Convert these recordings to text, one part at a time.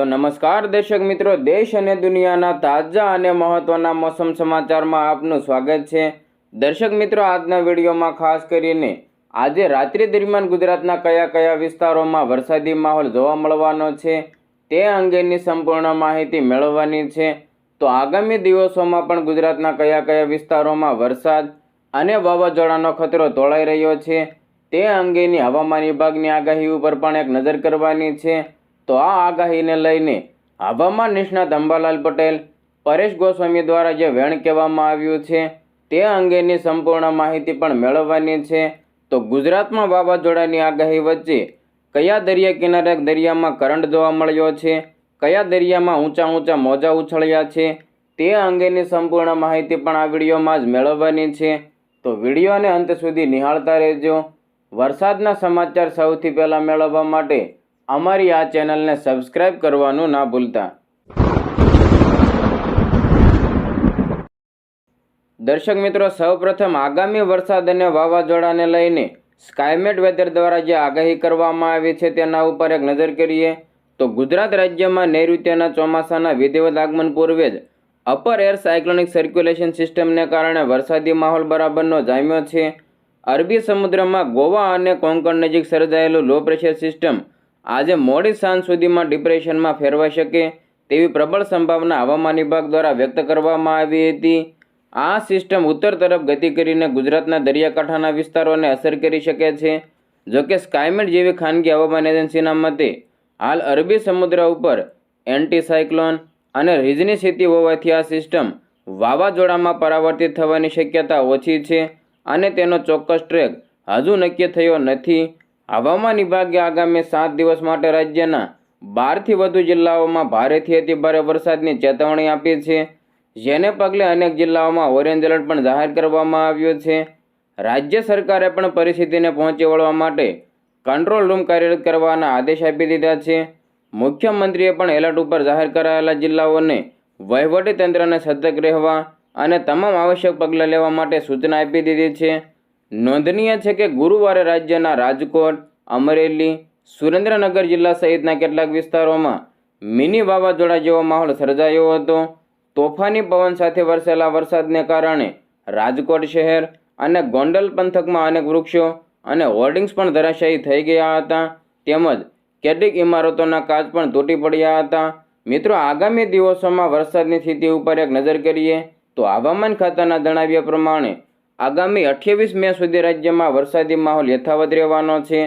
તો નમસ્કાર દર્શક મિત્રો, દેશ અને દુનિયાના તાજા અને મહત્વના મોસમ સમાચારમાં આપનું સ્વાગત છે. દર્શક મિત્રો, આજના વિડીયોમાં ખાસ કરીને આજે રાત્રિ દરમિયાન ગુજરાતના કયા કયા વિસ્તારોમાં વરસાદી માહોલ જોવા મળવાનો છે, તે અંગેની સંપૂર્ણ માહિતી મેળવવાની છે. તો આગામી દિવસોમાં પણ ગુજરાતના કયા કયા વિસ્તારોમાં વરસાદ અને વાવાઝોડાનો ખતરો તોળાઈ રહ્યો છે, તે અંગેની હવામાન વિભાગની આગાહી ઉપર પણ એક નજર કરવાની છે. તો આ આગાહીને લઈને હવામાન નિષ્ણાત અંબાલાલ પટેલ, પરેશ ગોસ્વામી દ્વારા જે વેણ કહેવામાં આવ્યું છે તે અંગેની સંપૂર્ણ માહિતી પણ મેળવવાની છે. તો ગુજરાતમાં વાવાઝોડાની આગાહી વચ્ચે કયા દરિયા કિનારે દરિયામાં કરંટ જોવા મળ્યો છે? કયા દરિયામાં ઊંચા ઊંચા મોજા ઉછળ્યા છે? તે અંગેની સંપૂર્ણ માહિતી પણ આ વિડીયોમાં જ મેળવવાની છે. તો વિડીયોને અંત સુધી નિહાળતા રહેજો. વરસાદના સમાચાર સૌથી પહેલાં મેળવવા માટે અમારી આ ચેનલને સબસ્ક્રાઈબ કરવાનું ના ભૂલતા. દર્શક મિત્રો, સૌપ્રથમ આગામી વરસાદ અને વાવાઝોડાને લઈને સ્કાયમેટ વેધર દ્વારા જે આગાહી કરવામાં આવી છે તેના ઉપર એક નજર કરીએ તો ગુજરાત રાજ્યમાં નૈઋત્યના ચોમાસાના વિધિવત આગમન પૂર્વે જ અપર એર સાયક્લોનિક સર્ક્યુલેશન સિસ્ટમને કારણે વરસાદી માહોલ બરાબરનો જામ્યો છે. અરબી સમુદ્રમાં ગોવા અને કોંકણ નજીક સર્જાયેલું લો પ્રેશર સિસ્ટમ આજે મોડી સાંજ સુધીમાં ડિપ્રેશનમાં ફેરવાઈ શકે તેવી પ્રબળ સંભાવના હવામાન વિભાગ દ્વારા વ્યક્ત કરવામાં આવી હતી. આ સિસ્ટમ ઉત્તર તરફ ગતિ કરીને ગુજરાતના દરિયાકાંઠાના વિસ્તારોને અસર કરી શકે છે. જોકે સ્કાયમેટ જેવી ખાનગી હવામાન એજન્સીના મતે, હાલ અરબી સમુદ્ર ઉપર એન્ટીસાયક્લોન અને રીઝની સ્થિતિ હોવાથી આ સિસ્ટમ વાવાઝોડામાં પરાવર્તિત થવાની શક્યતા ઓછી છે અને તેનો ચોક્કસ ટ્રેક હજુ નક્કી થયો નથી. હવામાન વિભાગે આગામી સાત દિવસ માટે રાજ્યના બારથી વધુ જિલ્લાઓમાં ભારેથી અતિ ભારે વરસાદની ચેતવણી આપી છે. જેને પગલે અનેક જિલ્લાઓમાં ઓરેન્જ એલર્ટ પણ જાહેર કરવામાં આવ્યો છે. રાજ્ય સરકારે પણ પરિસ્થિતિને પહોંચી વળવા માટે કંટ્રોલ રૂમ કાર્યરત કરવાના આદેશ આપી દીધા છે. મુખ્યમંત્રીએ પણ એલર્ટ ઉપર જાહેર કરાયેલા જિલ્લાઓને વહીવટી તંત્રને સતર્ક રહેવા અને તમામ આવશ્યક પગલાં લેવા માટે સૂચના આપી દીધી છે. નોંધનીય છે કે ગુરુવારે રાજ્યના રાજકોટ, અમરેલી, સુરેન્દ્રનગર જિલ્લા સહિતના કેટલાક વિસ્તારોમાં મિની વાવાઝોડા જેવો માહોલ સર્જાયો હતો. તોફાની પવન સાથે વરસેલા વરસાદને કારણે રાજકોટ શહેર અને ગોંડલ પંથકમાં અનેક વૃક્ષો અને હોર્ડિંગ્સ પણ ધરાશાયી થઈ ગયા હતા. તેમજ કેટલીક ઇમારતોના કાચ પણ તૂટી પડ્યા હતા. મિત્રો, આગામી દિવસોમાં વરસાદની સ્થિતિ ઉપર એક નજર કરીએ તો હવામાન ખાતાના જણાવ્યા પ્રમાણે આગામી અઠ્યાવીસ મે સુધી રાજ્યમાં વરસાદી માહોલ યથાવત રહેવાનો છે.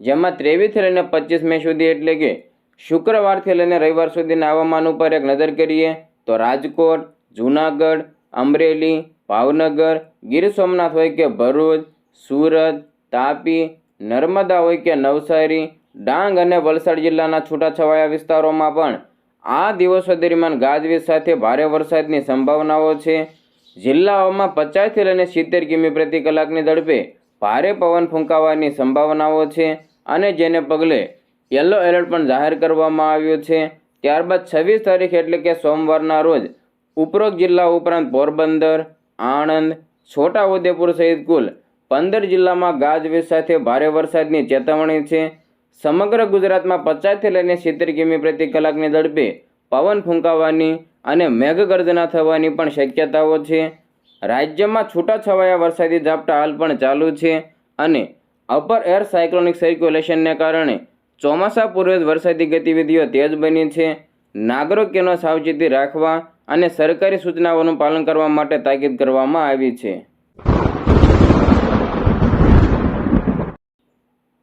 જેમાં ત્રેવીસથી લઈને પચીસ મે સુધી એટલે કે શુક્રવારથી લઈને રવિવાર સુધીના હવામાન ઉપર એક નજર કરીએ તો રાજકોટ, જૂનાગઢ, અમરેલી, ભાવનગર, ગીર સોમનાથ હોય કે ભરૂચ, સુરત, તાપી, નર્મદા હોય કે નવસારી, ડાંગ અને વલસાડ જિલ્લાના છૂટાછવાયા વિસ્તારોમાં પણ આ દિવસો દરમિયાન ગાજવીજ સાથે ભારે વરસાદની સંભાવનાઓ છે. જિલ્લાઓમાં પચાસથી લઈને સિત્તેર કિમી પ્રતિ કલાકની ઝડપે ભારે પવન ફૂંકાવાની સંભાવનાઓ છે અને જેને પગલે યલો એલર્ટ પણ જાહેર કરવામાં આવ્યું છે. ત્યારબાદ છવ્વીસ તારીખ એટલે કે સોમવારના રોજ ઉપરોક્ત જિલ્લા ઉપરાંત પોરબંદર, આણંદ, છોટાઉદેપુર સહિત કુલ પંદર જિલ્લામાં ગાજવીજ સાથે ભારે વરસાદની ચેતવણી છે. સમગ્ર ગુજરાતમાં પચાસથી લઈને સિત્તેર કિમી પ્રતિ કલાકની ઝડપે પવન ફૂંકાવાની અને મેઘગર્જના થવાની પણ શક્યતાઓ છે. રાજ્યમાં છૂટાછવાયા વરસાદી ઝાપટા હાલ પણ ચાલુ છે અને અપર એર સાયક્લોનિક સર્ક્યુલેશનને કારણે ચોમાસા પૂર્વે વરસાદી ગતિવિધિઓ તેજ બની છે. નાગરિકોનો સાવચેતી રાખવા અને સરકારી સૂચનાઓનું પાલન કરવા માટે તાકીદ કરવામાં આવી છે.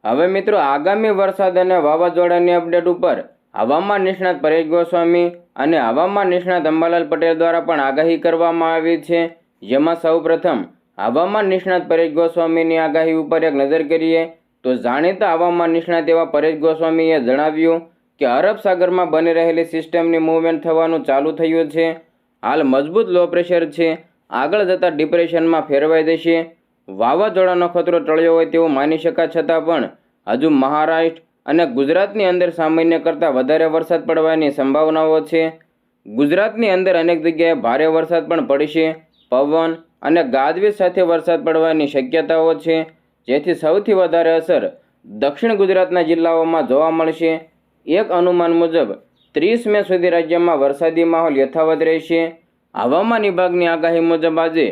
હવે મિત્રો આગામી વરસાદ અને વાવાઝોડાની અપડેટ ઉપર હવામાન નિષ્ણાત પરેશ ગોસ્વામી અને હવામાન નિષ્ણાત અંબાલાલ પટેલ દ્વારા પણ આગાહી કરવામાં આવી છે. જેમાં સૌપ્રથમ હવામાન નિષ્ણાત પરેશ ગોસ્વામીની આગાહી ઉપર એક નજર કરીએ, તો જાણીતા હવામાન નિષ્ણાત એવા પરેશ ગોસ્વામીએ જણાવ્યું કે અરબ સાગરમાં બની રહેલી સિસ્ટમની મૂવમેન્ટ થવાનું ચાલુ થયું છે. હાલ મજબૂત લો પ્રેશર છે. આગળ જતાં ડિપ્રેશનમાં ફેરવાઈ જશે. વાવાઝોડાનો ખતરો ટળ્યો હોય તેવું માની શકા છતાં પણ, હજુ મહારાષ્ટ્ર અને ગુજરાતની અંદર સામાન્ય કરતાં વધારે વરસાદ પડવાની સંભાવનાઓ છે. ગુજરાતની અંદર અનેક જગ્યાએ ભારે વરસાદ પણ પડશે પવન અને ગાજવીજ સાથે વરસાદ પડવાની શક્યતાઓ છે, જેથી સૌથી વધારે અસર દક્ષિણ ગુજરાતના જિલ્લાઓમાં જોવા મળશે. એક અનુમાન મુજબ, ત્રીસ મે સુધી રાજ્યમાં વરસાદી માહોલ યથાવત રહેશે. હવામાન વિભાગની આગાહી મુજબ આજે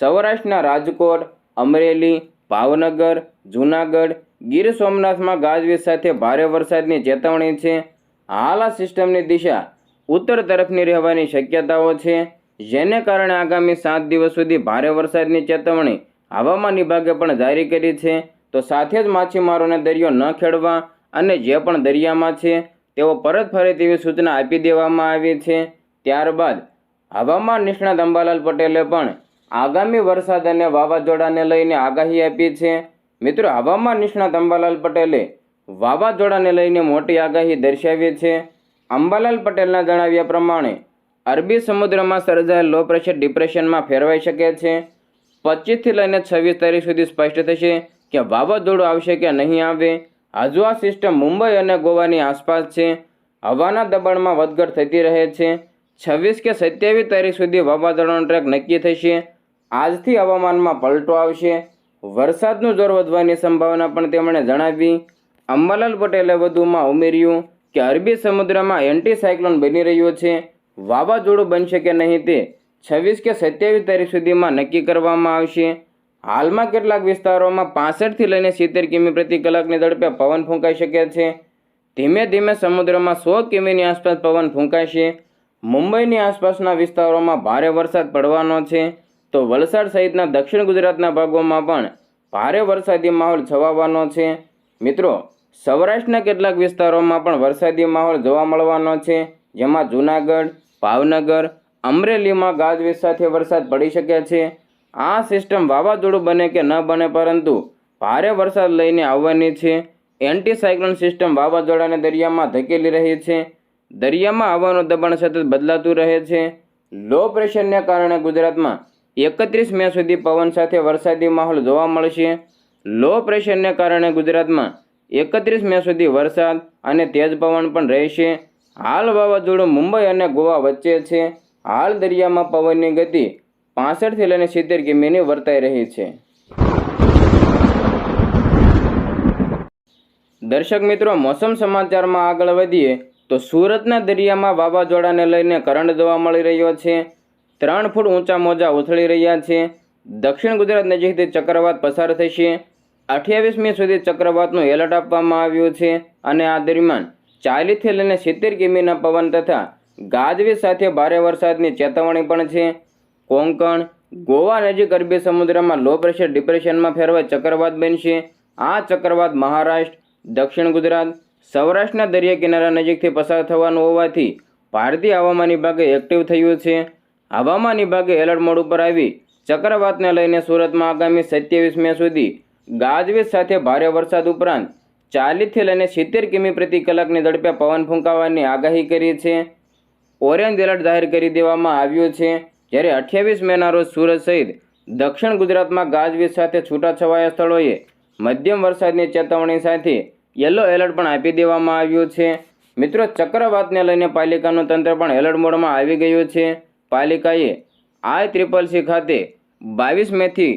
સૌરાષ્ટ્રના રાજકોટ, અમરેલી, ભાવનગર, જૂનાગઢ ગીર સોમનાથમાં ગાજવીજ સાથે ભારે વરસાદની ચેતવણી છે. હાલ આ સિસ્ટમની દિશા ઉત્તર તરફની રહેવાની શક્યતાઓ છે. જેને કારણે આગામી સાત દિવસ સુધી ભારે વરસાદની ચેતવણી હવામાન વિભાગે પણ જારી કરી છે. તો સાથે જ માછીમારોને દરિયો ન ખેડવા અને જે પણ દરિયામાં છે, તેઓ પરત ફરે તેવી સૂચના આપી દેવામાં આવી છે. ત્યારબાદ હવામાન નિષ્ણાત અંબાલાલ પટેલે પણ આગામી વરસાદ અને વાવાઝોડાને લઈને આગાહી આપી છે. મિત્રો હવામાન નિષ્ણાત અંબાલાલ પટેલે વાવાઝોડાને લઈને મોટી આગાહી દર્શાવી છે. અંબાલાલ પટેલના જણાવ્યા પ્રમાણે, અરબી સમુદ્રમાં સર્જાયેલ લો પ્રેશર ડિપ્રેશનમાં ફેરવાઈ શકે છે. પચીસથી લઈને છવ્વીસ તારીખ સુધી સ્પષ્ટ થશે કે વાવાઝોડું આવશે કે નહીં આવે. હજુ આ સિસ્ટમ મુંબઈ અને ગોવાની આસપાસ છે. હવાના દબાણમાં વધઘટ થતી રહે છે. છવ્વીસ કે સત્યાવીસ તારીખ સુધી વાવાઝોડાનો ટ્રેક નક્કી થશે. આજથી હવામાનમાં પલટો આવશે. વરસાદનું જોર વધવાની સંભાવના પણ તેમણે જણાવી. અંબાલાલ પટેલે વધુમાં ઉમેર્યું કે અરબી સમુદ્રમાં એન્ટીસાયક્લોન બની રહ્યો છે. વાવાઝોડું બનશે કે નહીં તે છવ્વીસ કે સત્યાવીસ તારીખ સુધીમાં નક્કી કરવામાં આવશે. હાલમાં કેટલાક વિસ્તારોમાં પાસઠથી લઈને સિત્તેર કિમી પ્રતિ કલાકની ઝડપે પવન ફૂંકાઈ શકે છે. ધીમે ધીમે સમુદ્રમાં સો કિમીની આસપાસ પવન ફૂંકાશે. મુંબઈની આસપાસના વિસ્તારોમાં ભારે વરસાદ પડવાનો છે. તો વલસાડ સહિતના દક્ષિણ ગુજરાતના ભાગોમાં પણ ભારે વરસાદી માહોલ છવાવાનો છે. મિત્રો, સૌરાષ્ટ્રના કેટલાક વિસ્તારોમાં પણ વરસાદી માહોલ જોવા મળવાનો છે. જેમાં જૂનાગઢ, ભાવનગર, અમરેલીમાં ગાજવીજ સાથે વરસાદ પડી શકે છે. આ સિસ્ટમ વાવાઝોડું બને કે ન બને પરંતુ ભારે વરસાદ લઈને આવવાની છે. એન્ટી સાયક્લોન સિસ્ટમ વાવાઝોડાને દરિયામાં ધકેલી રહી છે. દરિયામાં આવવાનું દબાણ સતત બદલાતું રહે છે. લો પ્રેશરને કારણે ગુજરાતમાં એકત્રીસ મે સુધી પવન સાથે વરસાદી માહોલ જોવા મળશે. લો પ્રેશરને કારણે ગુજરાતમાં એકત્રીસ મે સુધી વરસાદ અને તેજ પવન પણ રહેશે. હાલ વાવાઝોડું મુંબઈ અને ગોવા વચ્ચે છે. હાલ દરિયામાં પવનની ગતિ પાસઠથી લઈને સિત્તેર કિમીની વર્તાઈ રહી છે. દર્શક મિત્રો, મોસમ સમાચારમાં આગળ વધીએ તો સુરતના દરિયામાં વાવાઝોડાને લઈને કરંટ જોવા મળી રહ્યો છે. ત્રણ ફૂટ ઊંચા મોજા ઉથળી રહ્યા છે. દક્ષિણ ગુજરાત નજીકથી ચક્રવાત પસાર થશે. અઠ્યાવીસમી સુધી ચક્રવાતનું એલર્ટ આપવામાં આવ્યું છે અને આ દરમિયાન ચાલીસથી લઈને સિત્તેર કિમીના પવન તથા ગાજવીજ સાથે ભારે વરસાદની ચેતવણી પણ છે. કોંકણ, ગોવા નજીક અરબી સમુદ્રમાં લો પ્રેશર ડિપ્રેશનમાં ફેરવાય ચક્રવાત બનશે. આ ચક્રવાત મહારાષ્ટ્ર, દક્ષિણ ગુજરાત, સૌરાષ્ટ્રના દરિયા કિનારા નજીકથી પસાર થવાનું હોવાથી ભારતીય હવામાન વિભાગે એક્ટિવ થયું છે. હવામાન વિભાગે એલર્ટ મોડ ઉપર આવી ચક્રવાતને લઈને સુરતમાં આગામી સત્યાવીસ મે સુધી ગાજવીજ સાથે ભારે વરસાદ ઉપરાંત ચાલીસથી લઈને સિત્તેર કિમી પ્રતિ કલાકની ઝડપે પવન ફૂંકાવાની આગાહી કરી છે. ઓરેન્જ એલર્ટ જાહેર કરી દેવામાં આવ્યું છે. જ્યારે અઠ્યાવીસ મેના રોજ સુરત સહિત દક્ષિણ ગુજરાતમાં ગાજવીજ સાથે છૂટાછવાયા સ્થળોએ મધ્યમ વરસાદની ચેતવણી સાથે યલો એલર્ટ પણ આપી દેવામાં આવ્યું છે. મિત્રો, ચક્રવાતને લઈને પાલિકાનું તંત્ર પણ એલર્ટ મોડમાં આવી ગયું છે. પાલિકાએ આઈ ત્રિપલ સી ખાતે બાવીસ મેથી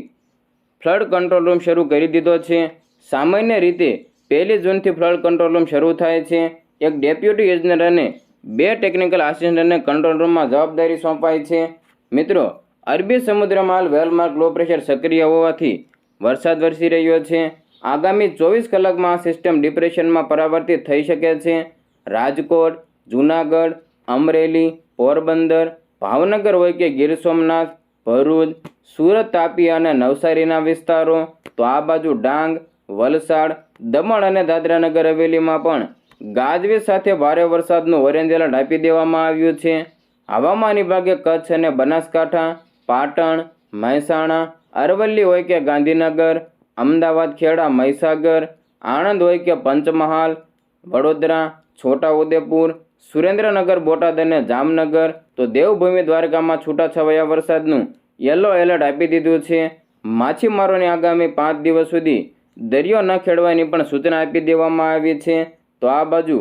ફ્લડ કંટ્રોલ રૂમ શરૂ કરી દીધો છે. સામાન્ય રીતે પહેલી જૂનથી ફ્લડ કંટ્રોલ રૂમ શરૂ થાય છે. એક ડેપ્યુટી ઇજનેર અને બે ટેકનિકલ આસિસ્ટન્ટને કંટ્રોલ રૂમમાં જવાબદારી સોંપાય છે. મિત્રો, અરબી સમુદ્રમાં હાલ વેલમાર્ક લો પ્રેશર સક્રિય હોવાથી વરસાદ વરસી રહ્યો છે. આગામી ચોવીસ કલાકમાં આ સિસ્ટમ ડિપ્રેશનમાં પરાવર્તિત થઈ શકે છે. રાજકોટ, જૂનાગઢ, અમરેલી, પોરબંદર ભાવનગર હોય કે ગીર સોમનાથ, ભરૂચ, સુરત, તાપી અને નવસારીના વિસ્તારો, તો આ બાજુ ડાંગ, વલસાડ, દમણ અને દાદરાનગર હવેલીમાં પણ ગાજવીજ સાથે ભારે વરસાદનું ઓરેન્જ એલર્ટ આપી દેવામાં આવ્યું છે. હવામાન વિભાગે કચ્છ અને બનાસકાંઠા, પાટણ, મહેસાણા, અરવલ્લી હોય કે ગાંધીનગર, અમદાવાદ, ખેડા, મહીસાગર, આણંદ હોય કે પંચમહાલ, વડોદરા છોટાઉદેપુર, સુરેન્દ્રનગર, બોટાદ અને જામનગર તો દેવભૂમિ દ્વારકામાં છૂટાછવાયા વરસાદનું યલો એલર્ટ આપી દીધું છે. માછીમારોને આગામી પાંચ દિવસ સુધી દરિયો ન ખેડવાની પણ સૂચના આપી દેવામાં આવી છે. તો આ બાજુ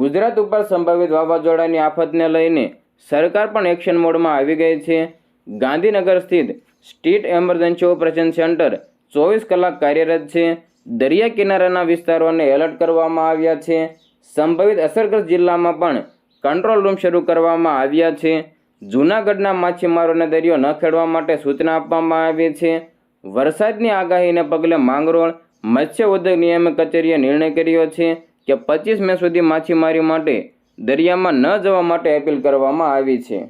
ગુજરાત ઉપર સંભવિત વાવાઝોડાની આફતને લઈને સરકાર પણ એક્શન મોડમાં આવી ગઈ છે. ગાંધીનગર સ્થિત સ્ટેટ એમરજન્સી ઓપરેશન સેન્ટર ચોવીસ કલાક કાર્યરત છે. દરિયા કિનારાના વિસ્તારોને એલર્ટ કરવામાં આવ્યા છે. સંભવિત અસરગ્રસ્ત જિલ્લામાં પણ કંટ્રોલ રૂમ શરૂ કરવામાં આવ્યા છે. જૂનાગઢના માછીમારોને દરિયો ન ખેડવા માટે સૂચના આપવામાં આવી છે. વરસાદની આગાહીને પગલે માંગરોળ મત્સ્ય ઉદ્યોગ નિયામક કચેરીએ નિર્ણય કર્યો છે કે પચીસ મે સુધી માછીમારી માટે દરિયામાં ન જવા માટે અપીલ કરવામાં આવી છે.